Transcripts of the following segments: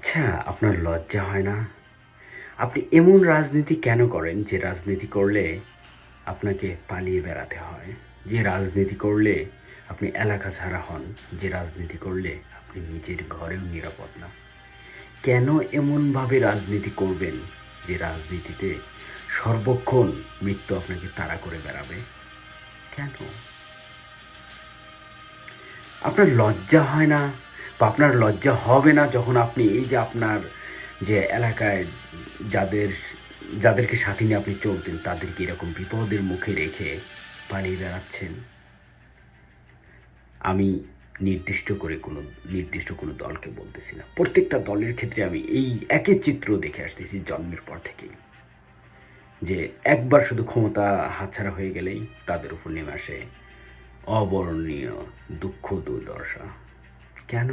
আচ্ছা আপনার লজ্জা হয় না? আপনি এমন রাজনীতি কেন করেন যে রাজনীতি করলে আপনাকে পালিয়ে বেড়াতে হয়? যে রাজনীতি করলে আপনি এলাকা ছাড়া হন, যে রাজনীতি করলে আপনি নিজের ঘরেও নিরাপদ না। কেন এমনভাবে রাজনীতি করবেন যে রাজনীতিতে সর্বক্ষণ মৃত্যু আপনাকে তাড়া করে বেড়াবে? কেন? আপনার লজ্জা হয় না? বা আপনার লজ্জা হবে না যখন আপনি এই যে আপনার যে এলাকায় যাদের, যাদেরকে সাথে নিয়ে আপনি চলতেন, তাদেরকে এরকম বিপদের মুখে রেখে পালিয়ে বেড়াচ্ছেন? আমি নির্দিষ্ট করে কোনো, নির্দিষ্ট কোনো দলকে বলতেছি না। প্রত্যেকটা দলের ক্ষেত্রে আমি এই একই চিত্র দেখে আসতেছি জন্মের পর থেকেই। যে একবার শুধু ক্ষমতা হাতছাড়া হয়ে গেলেই তাদের উপর নেমে আসে অবর্ণনীয় দুঃখ দুর্দশা। কেন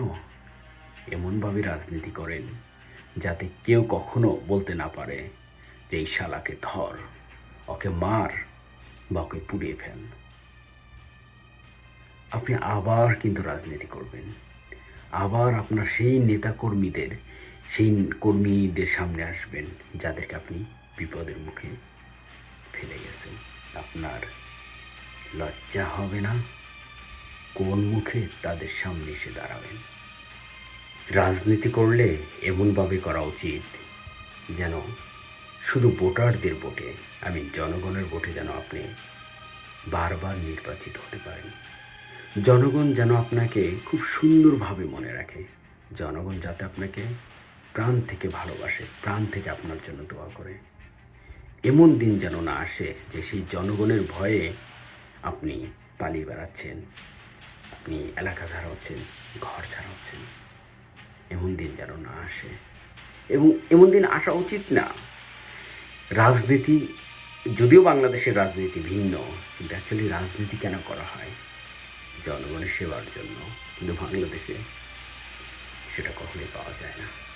এমনভাবে রাজনীতি করেন যাতে কেউ কখনো বলতে না পারে যে এই শালাকে ধর, ওকে মার বা ওকে পুড়িয়ে ফেল। আপনি আবার কিন্তু রাজনীতি করবেন। আবার আপনার সেই নেতাকর্মীদের, সেই কর্মীদের সামনে আসবেন যাদেরকে আপনি বিপদের মুখে ফেলে গেছেন। আপনার লজ্জা হবে না? কোন মুখে তাদের সামনে এসে দাঁড়াবেন? রাজনীতি করলে এমনভাবে করা উচিত যেন শুধু ভোটারদের ভোটে আমি জনগণের ভোটে যেন আপনি বারবার নির্বাচিত হতে পারেন। জনগণ যেন আপনাকে খুব সুন্দরভাবে মনে রাখে। জনগণ যাতে আপনাকে প্রাণ থেকে ভালোবাসে, প্রাণ থেকে আপনার জন্য দোয়া করে। এমন দিন যেন না আসে যে সেই জনগণের ভয়ে আপনি পালিয়ে বেড়াচ্ছেন। আপনি এলাকা ছাড়া হচ্ছেন, ঘর ছাড়া হচ্ছেন, এমন দিন যেন না আসে। এবং এমন দিন আসা উচিত না। রাজনীতি, যদিও বাংলাদেশের রাজনীতি ভিন্ন, কিন্তু অ্যাকচুয়ালি রাজনীতি কেন করা হয়? জনগণের সেবার জন্য, কিন্তু বাংলাদেশে সেটা কখনোই পাওয়া যায় না।